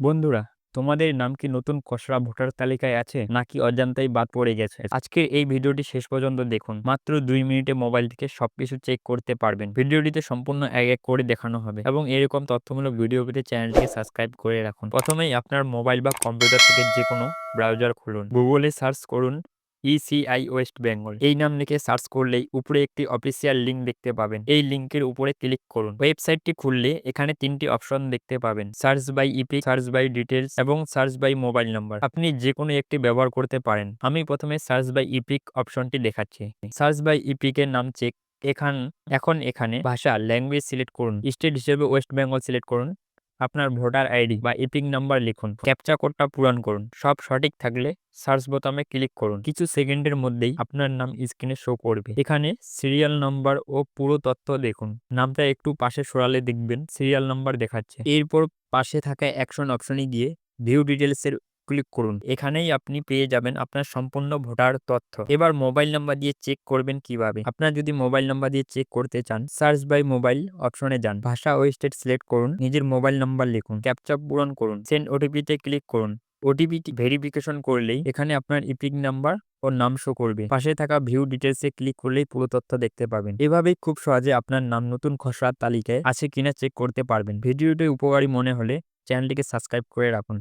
বন্ধুরা, তোমাদের নাম কি নতুন খসড়া ভোটার তালিকায় আছে নাকি অজান্তাই বাদ পড়ে গেছে? আজকের এই ভিডিওটি শেষ পর্যন্ত দেখুন। মাত্র দুই মিনিটে মোবাইল থেকে সবকিছু চেক করতে পারবেন। ভিডিওটিতে সম্পূর্ণ এক এক করে দেখানো হবে এবং এরকম তথ্যমূলক ভিডিও পেতে চ্যানেলটিকে সাবস্ক্রাইব করে রাখুন। প্রথমেই আপনার মোবাইল বা কম্পিউটার থেকে যে কোনো ব্রাউজার খুলুন। গুগলে সার্চ করুন ইসিআই ওয়েস্ট বেঙ্গল এই নাম লিখে সার্চ করলেই উপরে একটি অফিসিয়াল লিঙ্ক দেখতে পাবেন। এই লিঙ্কের উপরে ক্লিক করুন। ওয়েবসাইটটি খুললে এখানে তিনটি অপশন দেখতে পাবেন। Search by EP search by details এবং সার্চ বাই মোবাইল নাম্বার আপনি যে কোনো একটি ব্যবহার করতে পারেন। আমি প্রথমে সার্চ বাই ইপিক অপশনটি দেখাচ্ছি। সার্চ বাই ইপিক এর নাম চেক এখান, এখন এখানে ভাষা ল্যাঙ্গুয়েজ সিলেক্ট করুন। স্টেট হিসেবে ওয়েস্ট বেঙ্গল সিলেক্ট করুন। আপনার ভোটার আইডি বা ইপিং নাম্বার লিখুন। ক্যাপচা কোডটা পূরণ করুন। সব সঠিক থাকলে সার্চ বোতামে ক্লিক করুন। কিছু সেকেন্ডের মধ্যেই আপনার নাম স্ক্রিনে শো করবে। এখানে সিরিয়াল নাম্বার ও পুরো তথ্য দেখুন। নামটা একটু পাশে সরালে দেখবেন, সিরিয়াল নাম্বার দেখাচ্ছে। এরপর পাশে থাকা অ্যাকশন অপশনে গিয়ে ভিউ ডিটেলসের ক্লিক করুন। এখানেই আপনি পেয়ে যাবেন আপনার সম্পূর্ণ ভোটার তথ্য। এবার মোবাইল নাম্বার দিয়ে চেক করবেন কীভাবে। আপনার যদি মোবাইল নাম্বার দিয়ে চেক করতে চান, সার্চ বাই মোবাইল অপশনে যান। ভাষা ও স্টেট সিলেক্ট করুন, নিজের মোবাইল নাম্বার লিখুন। ক্যাপচা পূরণ করুন, সেন্ড ওটিপিতে ক্লিক করুন। ওটিপি ভেরিফিকেশন করলেই এখানে আপনার ইপিক নাম্বার ও নাম শো করবে। পাশে থাকা ভিউ ডিটেলসে ক্লিক করলেই পুরো তথ্য দেখতে পাবেন। এভাবেই খুব সহজে আপনার নাম নতুন খসড়ার তালিকায় আছে কিনা চেক করতে পারবেন। ভিডিওটি উপকারী মনে হলে চ্যানেলটিকে সাবস্ক্রাইব করে রাখুন।